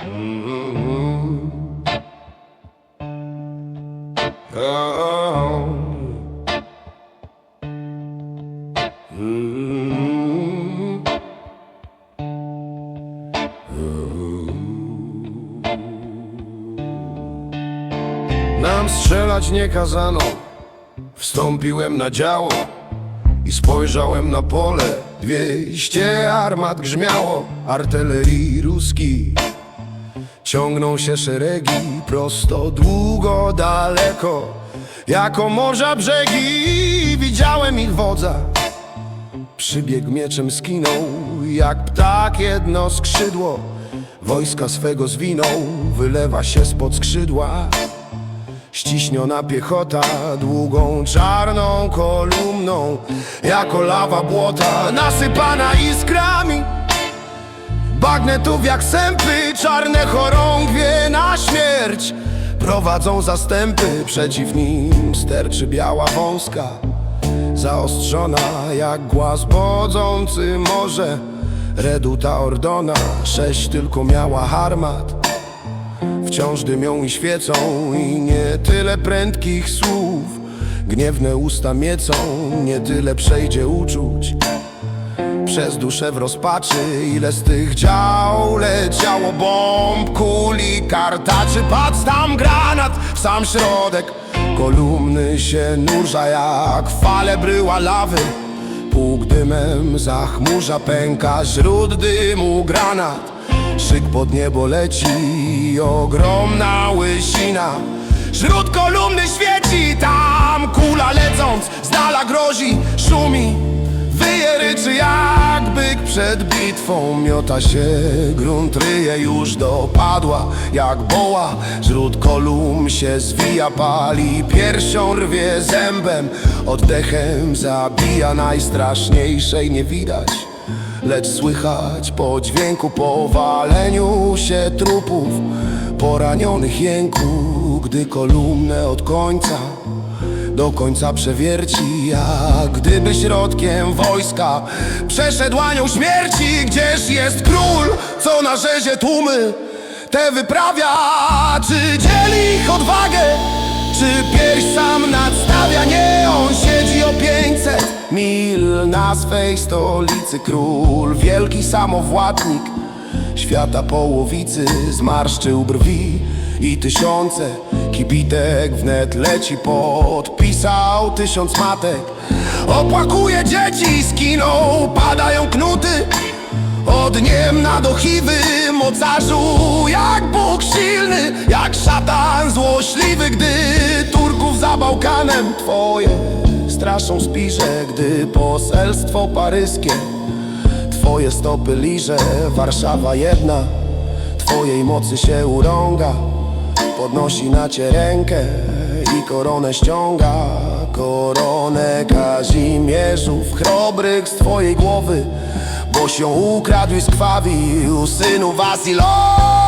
Nam strzelać nie kazano. Wstąpiłem na działo i spojrzałem na pole. Dwieście armat grzmiało Artylerii ruskiej Ciągną się szeregi prosto, długo, daleko. Jako morza brzegi Widziałem ich wodza. Przybiegł mieczem skinął Jak ptak jedno skrzydło. Wojska swego zwinął Wylewa się spod skrzydła. Ściśniona piechota długą czarną kolumną. Jako lawa błota nasypana iskrami Bagnetów jak sępy, czarne chorągwie na śmierć. Prowadzą zastępy, przeciw nim sterczy biała wąska Zaostrzona jak głaz bodzący morze. Reduta Ordona, sześć tylko miała harmat. Wciąż dymią i świecą i nie tyle prędkich słów. Gniewne usta miecą, nie tyle przejdzie uczuć przez duszę w rozpaczy. Ile z tych dział leciało bomb, kuli, kartaczy? Padł tam granat w sam środek. Kolumny się nurza jak fale bryła lawy. Pług dymem zachmurza pęka Źród dymu granat. Szyk pod niebo leci Ogromna łysina. Źród kolumny świeci Tam kula lecąc z dala grozi Szumi Wyje ryczy jak przed bitwą Miota się, grunt ryje już dopadła Jak boła, źród kolumn się zwija Pali piersią, rwie zębem. Oddechem zabija Najstraszniejszej nie widać. Lecz słychać po dźwięku powaleniu się trupów Poranionych jęku, gdy kolumnę od końca do końca przewierci. Jak gdyby środkiem wojska Przeszedł anioł śmierci Gdzież jest król, co na rzezie tłumy Te wyprawia? Czy dzieli ich odwagę Czy pierś sam nadstawia? Nie, on siedzi o pięćset Mil na swej stolicy. Król, wielki samowładnik Świata połowicy zmarszczył brwi i tysiące kibitek wnet leci podpisał tysiąc matek. Opłakuje dzieci, skiną, padają knuty. Od niemna do chiwy mocarzu Jak Bóg silny, jak szatan złośliwy Gdy Turków za Bałkanem twoje straszą spisze Gdy poselstwo paryskie. Twoje stopy liże, Warszawa jedna Twojej mocy się urąga Podnosi na cię rękę i koronę ściąga. Koronę Kazimierzów chrobrych z twojej głowy Boś ją ukradł i skrwawił synu Wasilo